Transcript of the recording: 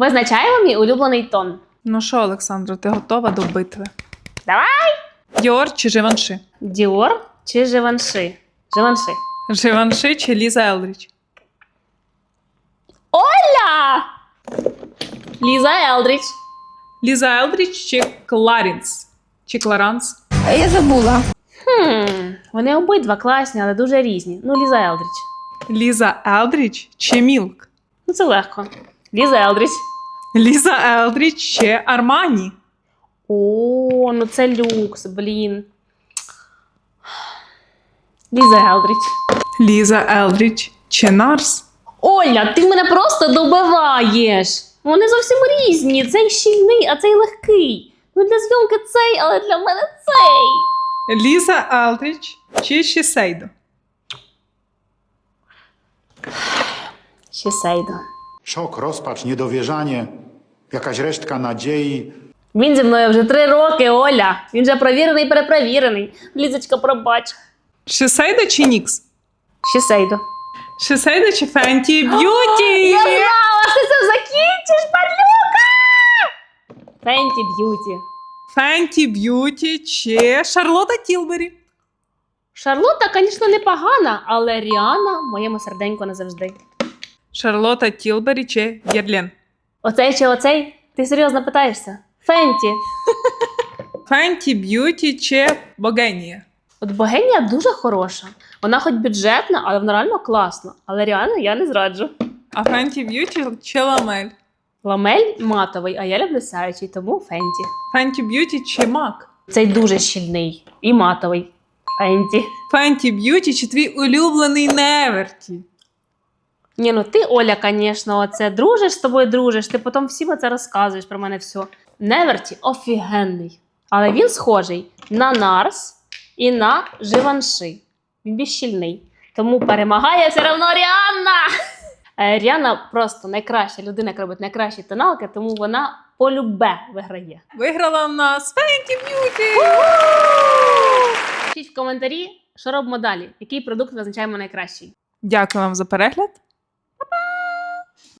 Визначаємо мій улюблений тон. Ну що, Олександро, ти готова до битви? Давай! Діор чи Живанши? Діор чи Живанши? Живанши. Живанши чи Ліза Елдріч? Оля! Ліза Елдріч. Ліза Елдріч чи Кларінс? Чи Кларанс? А я забула. Хм, вони обидва класні, але дуже різні. Ну, Ліза Елдріч. Ліза Елдріч чи Мілк? Ну, це легко. Ліза Елдріч. Ліза Елдріч чи Армані? О, ну це люкс, блін. Ліза Елдріч. Ліза Елдріч чи Нарс? Оля, ти мене просто добиваєш. Вони зовсім різні. Цей щільний, а цей легкий. Ну для зйомки цей, але для мене цей. Ліза Елдріч чи Шісейдо? Шісейдо. Szok, rozpacz, niedowierzanie, jakaś resztka nadziei. Він зі мною вже три роки, Оля. Він вже провірений, перепровірений. Лізочка, пробач. Шісейдо чи Нікс? Шісейдо. Шісейдо чи Фенті Б'юті? Я знала, що це закінчиш, падлюка! Фенті б'юті. Фенті Б'юті чи Шарлота Тілбері? Шарлотта, звісно, непогана, але Ріана в моєму серденьку назавжди. Шарлота Тілбері чи Єрлен? Оцей чи оцей? Ти серйозно питаєшся? Фенті. Фенті Б'юті чи Богенія? От богиня дуже хороша. Вона хоч бюджетна, але вона реально класна. Але реально я не зраджу. А Фенті Б'юті чи Ламель? Ламель матовий, а я люблю сяючий, тому Фенті. Фенті Б'юті чи Мак? Цей дуже щільний і матовий. Фенті. Фенті Б'юті чи твій улюблений Неверті? Ні, ну ти, Оля, звісно, оце дружиш з тобою, дружиш. Ти потім всім оце розказуєш про мене все. Неверті офігенний. Але він схожий на Нарс і на Живанши. Він більш щільний. Тому перемагає все одно Ріанна. Е, Ріанна просто найкраща людина, яка робить найкращі тоналки, тому вона полюбе виграє. Виграла в нас Фенті Б'юті! Пишіть в коментарі, що робимо далі, який продукт визначаємо найкращий. Дякую вам за перегляд.